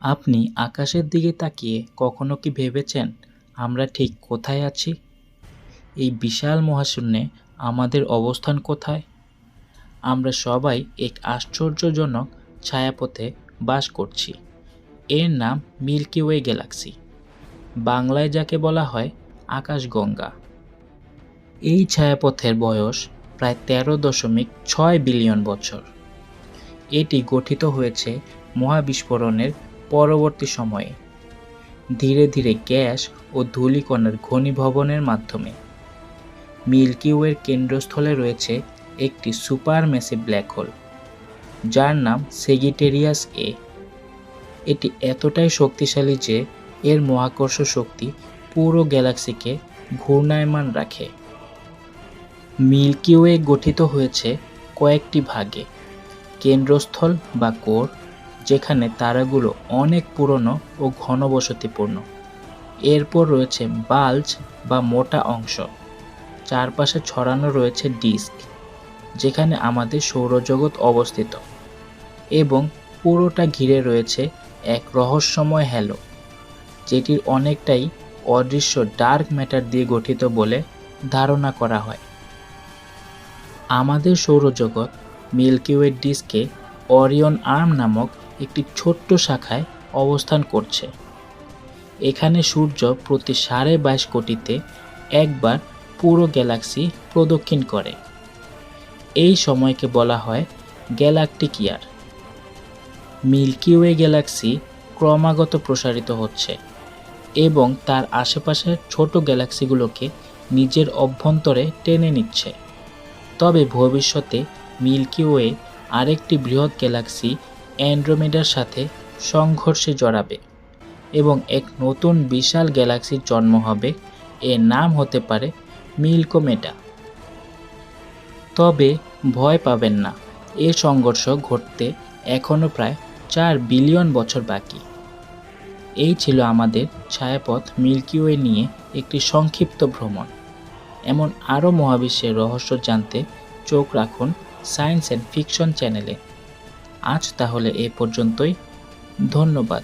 আপনি আকাশের দিকে তাকিয়ে কখনো কি ভেবেছেন আমরা ঠিক কোথায় আছি? এই বিশাল মহাশূন্যে আমাদের অবস্থান কোথায়? আমরা সবাই এক আশ্চর্যজনক ছায়াপথে বাস করছি। এর নাম মিল্কি ওয়ে গ্যালাক্সি। বাংলায় যাকে বলা হয় আকাশগঙ্গা। এই ছায়াপথের বয়স প্রায় তেরো দশমিক ছয় বিলিয়ন বছর। এটি গঠিত হয়েছে মহাবিস্ফোরণের পরবর্তী সময়ে। ধীরে ধীরে গ্যাস ও ধূলিকণার ঘনীভবনের মাধ্যমে। মিল্কি ওয়ের কেন্দ্রস্থলে রয়েছে একটি সুপার ম্যাসিভ ব্ল্যাক হোল, যার নাম সেগিটেরিয়াস এ। এটি এতটাই শক্তিশালী যে এর মহাকর্ষ শক্তি পুরো গ্যালাক্সিকে ঘূর্ণায়মান রাখে। মিল্কি ওয়ে গঠিত হয়েছে কয়েকটি ভাগে, কেন্দ্রস্থল বা কোর যেখানে তারাগুলো অনেক পুরনো ও ঘনবসতিপূর্ণ। এরপর রয়েছে বাল্জ বা মোটা অংশ। চারপাশে ছড়ানো রয়েছে ডিস্ক, যেখানে আমাদের সৌরজগৎ অবস্থিত। এবং পুরোটা ঘিরে রয়েছে এক রহস্যময় হ্যালো যেটির অনেকটাই অদৃশ্য ডার্ক ম্যাটার দিয়ে গঠিত বলে ধারণা করা হয়। আমাদের সৌরজগৎ মিল্কি ওয়ে ডিস্কে অরিয়ন আর্ম নামক ছোট্ট শাখায় অবস্থান করছে। এখানে সূর্য প্রতি সাড়ে বাইশ কোটিতে একবার পুরো গ্যালাক্সি প্রদক্ষিণ করে। এই সময়কে বলা হয় galactic year. Milky Way galaxy ক্রমাগত প্রসারিত হচ্ছে এবং তার আশেপাশের ছোট গ্যালাক্সিগুলোকে নিজের অভ্যন্তরে টেনে নিচ্ছে। তবে ভবিষ্যতে মিল্কি ওয়ে আরেকটি বৃহৎ গ্যালাক্সি অ্যান্ড্রোমেডার সাথে সংঘর্ষে জড়াবে এবং এক নতুন বিশাল গ্যালাক্সির জন্ম হবে। এর নাম হতে পারে মিল্কোমেটা। তবে ভয় পাবেন না, এ সংঘর্ষ ঘটতে এখনও প্রায় চার বিলিয়ন বছর বাকি। এই ছিল আমাদের ছায়াপথ মিল্কিওয়ে নিয়ে একটি সংক্ষিপ্ত ভ্রমণ। এমন আরও মহাবিশ্বের রহস্য জানতে চোখ রাখুন সায়েন্স অ্যান্ড ফিকশন চ্যানেলে। আজ তাহলে এ পর্যন্তই। ধন্যবাদ।